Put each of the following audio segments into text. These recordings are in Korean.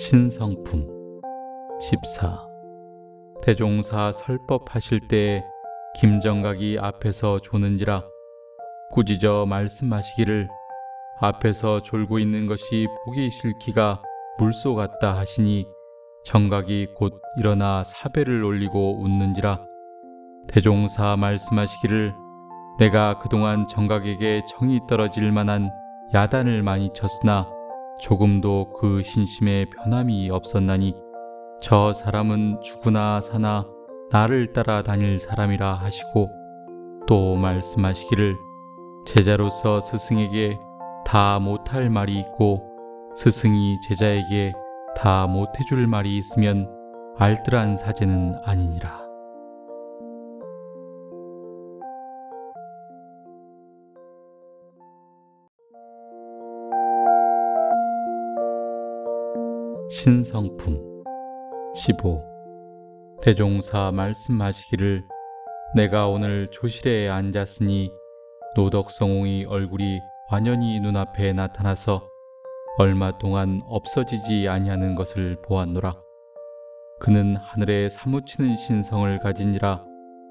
신성품. 14 대종사 설법하실 때에 김정각이 앞에서 조는지라 꾸짖어 말씀하시기를 앞에서 졸고 있는 것이 보기 싫기가 물소 같다 하시니 정각이 곧 일어나 사배를 올리고 웃는지라 대종사 말씀하시기를 내가 그동안 정각에게 정이 떨어질 만한 야단을 많이 쳤으나 조금도 그 신심에 변함이 없었나니 저 사람은 죽으나 사나 나를 따라 다닐 사람이라 하시고 또 말씀하시기를 제자로서 스승에게 다 못할 말이 있고 스승이 제자에게 다 못해줄 말이 있으면 알뜰한 사제는 아니니라. 신성품 15 대종사 말씀하시기를 내가 오늘 조실에 앉았으니 노덕성웅이 얼굴이 완연히 눈앞에 나타나서 얼마 동안 없어지지 아니하는 것을 보았노라. 그는 하늘에 사무치는 신성을 가진지라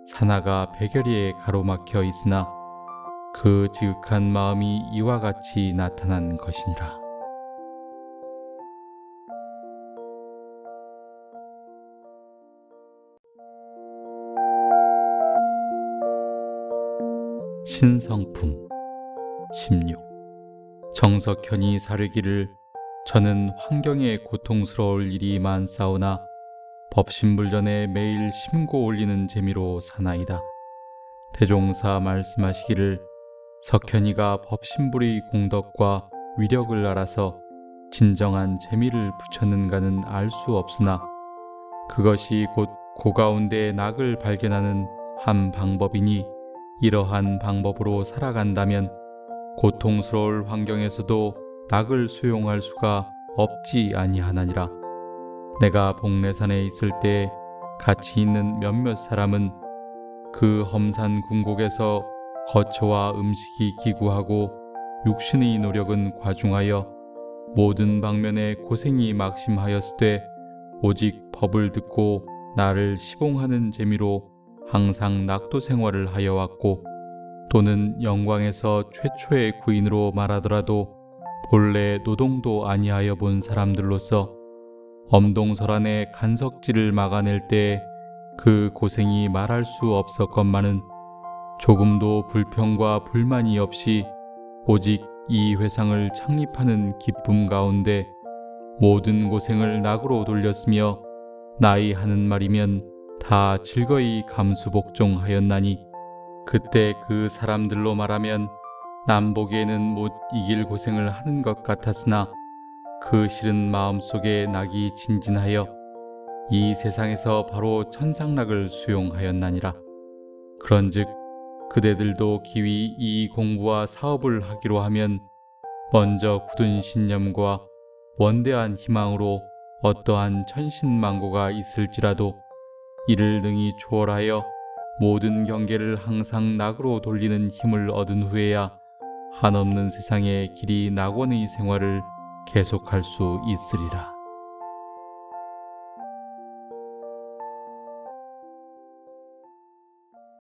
산하가 백여리에 가로막혀 있으나 그 지극한 마음이 이와 같이 나타난 것이니라. 신성품 16 정석현이 사르기를 저는 환경에 고통스러울 일이 많사오나 법신불전에 매일 심고 올리는 재미로 사나이다. 대종사 말씀하시기를 석현이가 법신불의 공덕과 위력을 알아서 진정한 재미를 붙였는가는 알 수 없으나 그것이 곧 고가운데 낙을 발견하는 한 방법이니 이러한 방법으로 살아간다면 고통스러울 환경에서도 낙을 수용할 수가 없지 아니하나니라. 내가 복례산에 있을 때 같이 있는 몇몇 사람은 그 험산 궁곡에서 거처와 음식이 기구하고 육신의 노력은 과중하여 모든 방면에 고생이 막심하였으되 오직 법을 듣고 나를 시봉하는 재미로 항상 낙도 생활을 하여 왔고 또는 영광에서 최초의 구인으로 말하더라도 본래 노동도 아니하여 본 사람들로서 엄동설안의 간석질을 막아낼 때 그 고생이 말할 수 없었건만은 조금도 불평과 불만이 없이 오직 이 회상을 창립하는 기쁨 가운데 모든 고생을 낙으로 돌렸으며 나이 하는 말이면 다 즐거이 감수복종하였나니 그때 그 사람들로 말하면 남 보기에는 못 이길 고생을 하는 것 같았으나 그 싫은 마음속에 낙이 진진하여 이 세상에서 바로 천상락을 수용하였나니라. 그런즉 그대들도 기위 이 공부와 사업을 하기로 하면 먼저 굳은 신념과 원대한 희망으로 어떠한 천신만고가 있을지라도 이를 능히 초월하여 모든 경계를 항상 낙으로 돌리는 힘을 얻은 후에야 한없는 세상의 길이 낙원의 생활을 계속할 수 있으리라.